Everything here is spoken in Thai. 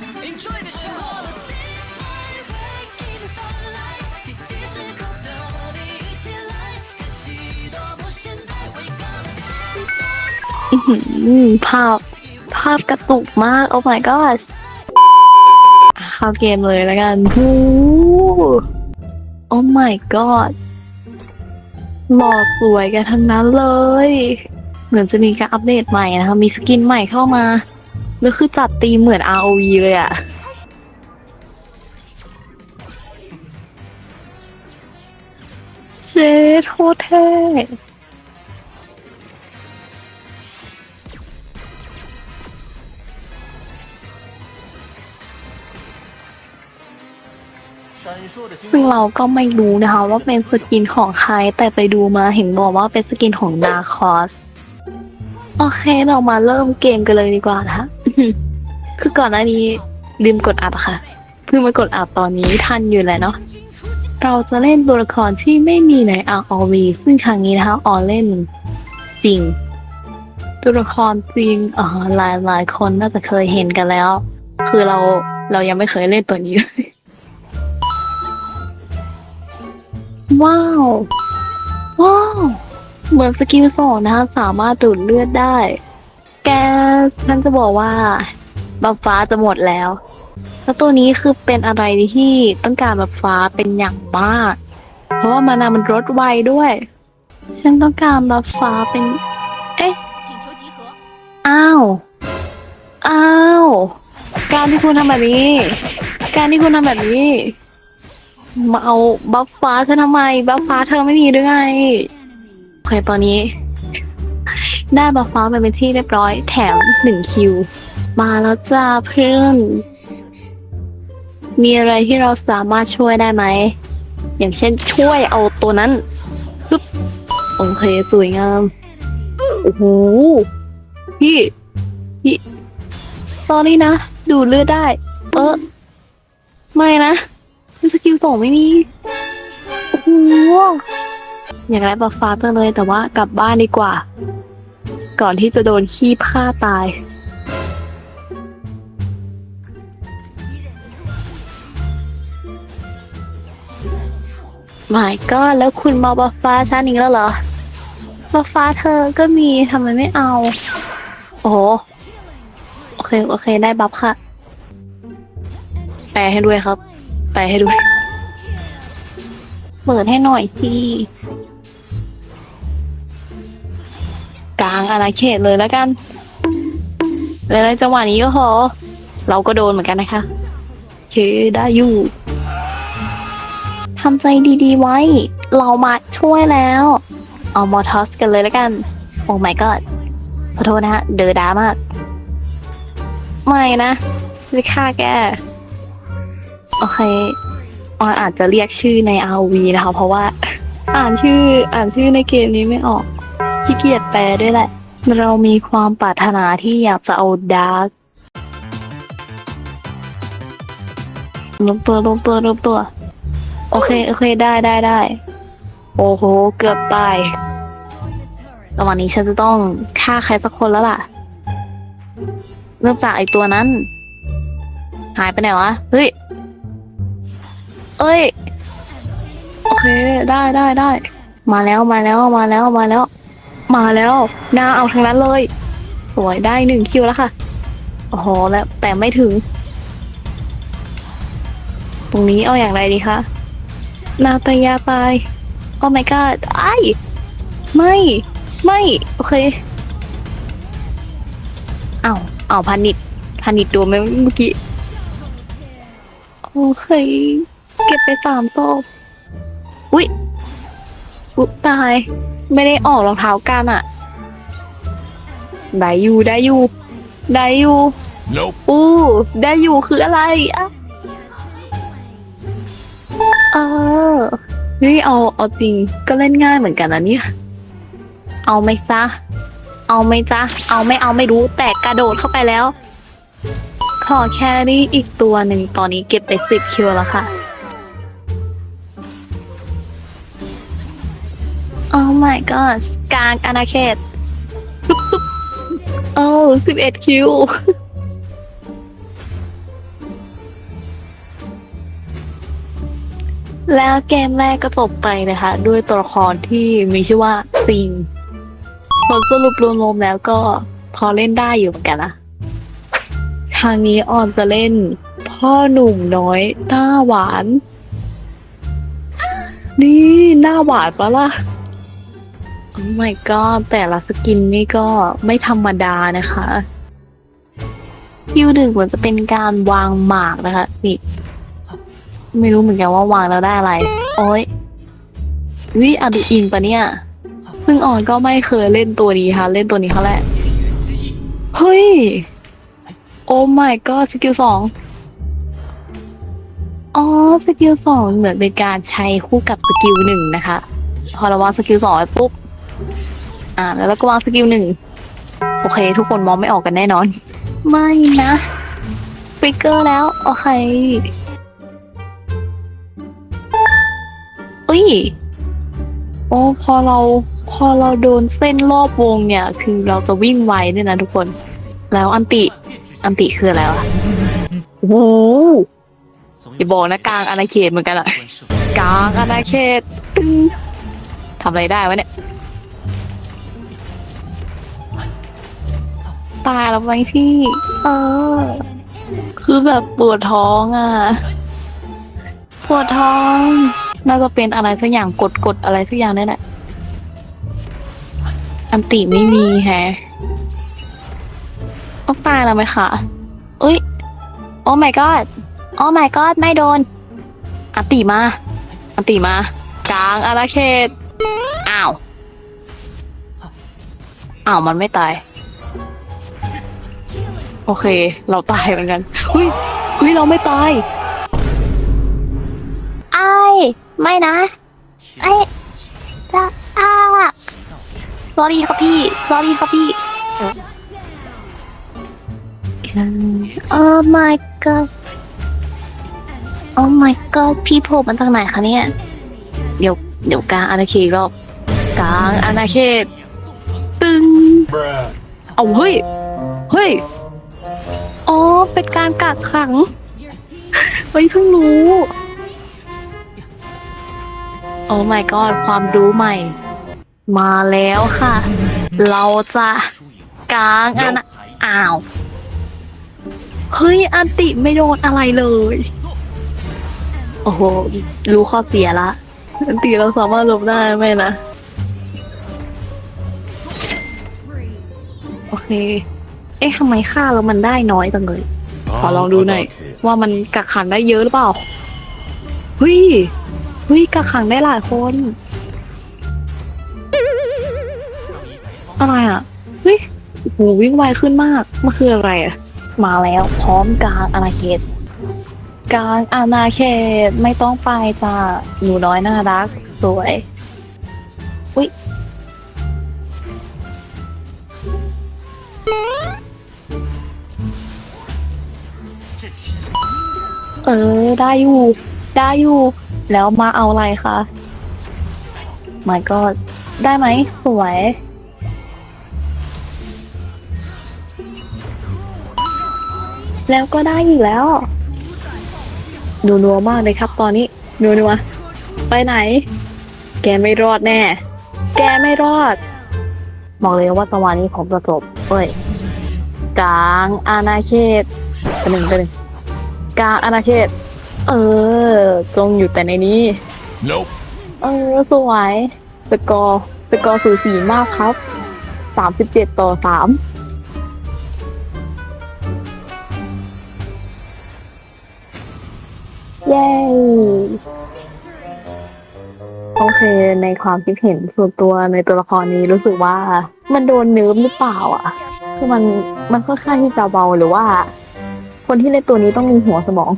Enjoy the show ภาพ ภาพกระตุกมาก oh my god เข้าเกมเลยแล้วกันโอ้ oh my god หล่อสวยกันทั้งนั้นเลย เหมือนจะมีการอัปเดตใหม่นะคะ มีสกินใหม่เข้ามา แล้วคือจัดตีเหมือน ROV เลยอะเจ๊โคตรเท่ซึ่งเราก็ไม่รู้นะคะว่าเป็นสกินของใคร แต่ไปดูมาเห็นบอกว่าเป็นสกินของดาคอส โอเคเรามาเริ่มเกมกันเลยดีกว่านะคะ คือก่อนหน้านี้ลืมกดอัพค่ะ เพิ่งมากดอัพตอนนี้ทันอยู่แหละเนาะ เราจะเล่นตัวละครที่ไม่มีใน ROV ซึ่งครั้งนี้นะคะออเล่นจริง ตัวละครจริงอ๋อหลายหลายคนน่าจะเคยเห็นกันแล้ว คือเราเรายังไม่เคยเล่นตัวนี้เลยว้าว ว้าว เหมือนสกิลสองนะคะสามารถดูดเลือดได้ ฉันจะบอกว่าบัฟฟ้าจะหมดแล้ว แล้วตัวนี้คือเป็นอะไรที่ต้องการบัฟฟ้าเป็นอย่างมาก เพราะว่ามานามันลดไวด้วย ฉันต้องการบัฟฟ้าเป็น เอ๊ะ อ้าว อ้าว การที่คุณทำแบบนี้ การที่คุณทำแบบนี้ มาเอาบัฟฟ้าเธอทำไม บัฟฟ้าเธอไม่มีหรือไงโอเคตอนนี้ ได้บัฟฟ้าไปเป็นที่เรียบร้อย แถมหนึ่งคิว มาแล้วจ้าเพื่อน มีอะไรที่เราสามารถช่วยได้ไหม อย่างเช่นช่วยเอาตัวนั้นปึ๊บโอเค สวยงาม โอ้โห พี่ พี่ ตอนนี้นะ ดูเลือดได้ เออ ไม่นะมีสกิลสองไม่มี โอ้โห อยากได้บัฟฟ้าจังเลยแต่ว่ากลับบ้านดีกว่า ก่อนที่จะโดนขี้ฆ่าตายไม่ก็แล้วคุณมาบัฟฟ้าฉันอีกแล้วเหรอบัฟฟ้าเธอก็มีทำไมไม่เอา โอ้โหโอเค โอเค ได้บัฟค่ะ แปลให้ด้วยครับ แปลให้ด้วย เปิดให้หน่อยสิางอาณาเขตเลยแล้วกัน แล้วในจังหวะนี้ก็ขอเราก็โดนเหมือนกันนะคะโอได้อยู่ทำใจดีๆไว้ เรามาช่วยแล้ว เอามอทอสกันเลยแล้วกัน โอ้ my god ขอโทษนะฮะ เดอดามาก ไม่นะจะฆ่าแก โอเคออยอาจจะเรียกชื่อใน RV นะคะ เพราะว่า อ่านชื่ออ่านชื่อในเกมนี้ไม่ออก ขี้เกียจแปลด้วยแหละ เรามีความปรารถนาที่อยากจะเอาดาร์กลงตัวลงตัวลงตัว โอเค โอเค ได้ได้ได้ โอ้โห เกือบตายระหว่างนี้ฉันจะต้องฆ่าใครสักคนแล้วล่ะ เริ่มจากไอตัวนั้น หายไปไหนวะ เฮ้ย เอ้ย โอเค ได้ได้ได้ มาแล้วมาแล้วมาแล้วมาแล้ว มาแล้วนาเอาทางนั้นเลย สวยได้หนึ่งคิวแล้วค่ะโอ้โหแล้วแต่ไม่ถึง ตรงนี้เอาอย่างไรดีคะนาตายาตายโอ้ my god ไอ้ไม่ ไม่ โอเค เอาเอาพันิดพันิดโดนไหมเมื่อกี้ โอเค เก็บไปสามศพอุ๊ยอุ๊ยตาย ไม่ได้ออกรองเท้ากันอะได้อยู่ได้อยู่ได้อยู่ Nope. อู้ได้อยู่คืออะไรอะเออเฮ้ยเอาเอาจริงก็เล่นง่ายเหมือนกันนะเนี่ย เอาไหมจ๊ะ เอาไหมจ๊ะ เอาไม่เอาไม่รู้แต่กระโดดเข้าไปแล้ว ขอแครี่อีกตัวหนึ่งตอนนี้เก็บไปสิบคิวแล้วค่ะ Oh my god กลางอาณาเขตโอ้สิบเอ็ดคิว แล้วเกมแรกก็จบไปนะคะ ด้วยตัวละครที่มีชื่อว่าซิงผลสรุปรวมๆแล้วก็พอเล่นได้อยู่เหมือนกันนะทางนี้ออนจะเล่น พ่อหนุ่มน้อยหน้าหวาน นี่หน้าหวานปะล่ะ โอ้ my god แต่ละสกินนี่ก็ไม่ธรรมดานะคะคิวหนึ่งเหมือนจะเป็นการวางหมากนะคะ นี่ ไม่รู้เหมือนกันว่าวางแล้วได้อะไร โอ้ยวิอะดูอิงปะเนี่ย ซึ่งออนก็ไม่เคยเล่นตัวนี้ค่ะ เล่นตัวนี้เขาแหละ เฮ้ย โอ้ my god สกิลสองอ๋อสกิลสองเหมือนเป็นการใช้คู่กับสกิลหนึ่งนะคะ พอเราวางสกิลสองไปปุ๊บ อ่าแล้วเราก็วางสกิลหนึ่งโอเค ทุกคนมองไม่ออกกันแน่นอน ไม่นะฟิกเกอร์แล้ว โอเคอุ้ยโอ้พอเราพอเราโดนเส้นรอบวงเนี่ย คือเราจะวิ่งไวด้วยนะทุกคน แล้วอันติ อันติคืออะไรวะโอ้โหอย่าบอกนะกลางอาณาเขตเหมือนกันอะกลางอาณาเขตตึ้งทำอะไรได้วะเนี่ย ตายแล้วไหมพี่ เออ คือแบบปวดท้องอะ ปวดท้อง น่าจะเป็นอะไรสักอย่างกดกดอะไรสักอย่างนี่แหละ อันติไม่มีแฮะต้องตายแล้วไหมคะอุ้ย โอ้ my god โอ้ my god ไม่โดน อันติมา อันติมา กลางอาณาเขต อ้าว อ้าว มันไม่ตาย โอเค เราตายเหมือนกันเฮ้ยเฮ้ยเราไม่ตายไอ้ายไม่นะไอ้จะอ้าสอรี่ครับพี่สอรี่ครับพี่โอ้ my god โอ้ my god พี่โผล่มาจากไหนคะเนี่ย เดี๋ยวเดี๋ยวกลางอาณาเขตอีกรอบกลางอาณาเขตตึง Bruh. เอาเฮ้ย เฮ้ย อ๋อ เป็นการกักขังเฮ้ยเพิ่งรู้ โอ้ my god ความรู้ใหม่ มาแล้วค่ะ เราจะกางอันอ้าว เฮ้ย อันติไม่โดนอะไรเลย โอ้โห รู้ข้อเสียละ อันติเราสามารถหลบได้ไหมนะ โอเค เอ๊ะทำไมค่าแล้วมันได้น้อยจังเลย ขอลองดูหน่อยว่ามันกักขังได้เยอะหรือเปล่าเฮ้ยเฮ้ยกักขังได้หลายคน อะไรอะเฮ้ยโอ้โหวิ่งไวขึ้นมากมันคืออะไรอะ มาแล้วพร้อมกลางอาณาเขตกลางอาณาเขตไม่ต้องไปจ้าหนูน้อยน่ารักสวยอุ้ย เออ ได้อยู่ ได้อยู่ แล้วมาเอาอะไรคะไม่ก็ได้ไหมสวย แล้วก็ได้อีกแล้วนัวนัวมากเลยครับตอนนี้นัวนัวไปไหน แกไม่รอดแน่ แกไม่รอด บอกเลยว่าจังหวะนี้ผมประสบเอ้ยกลางอาณาเขตเป็นหนึ่งเป็นหนึ่ง กลางอาณาเขตเออ จงอยู่แต่ในนี้ Nope. เออสวยสกอร์สกอร์สูสีมากครับสามสิบเจ็ดต่อสามเย้ โอเค ในความคิดเห็นส่วนตัวในตัวละครนี้รู้สึกว่า มันโดนเนิร์ฟหรือเปล่าอะ คือมันมันค่อนข้างที่จะเบาหรือว่า คนที่เล่นตัวนี้ต้องมีหัวสมอง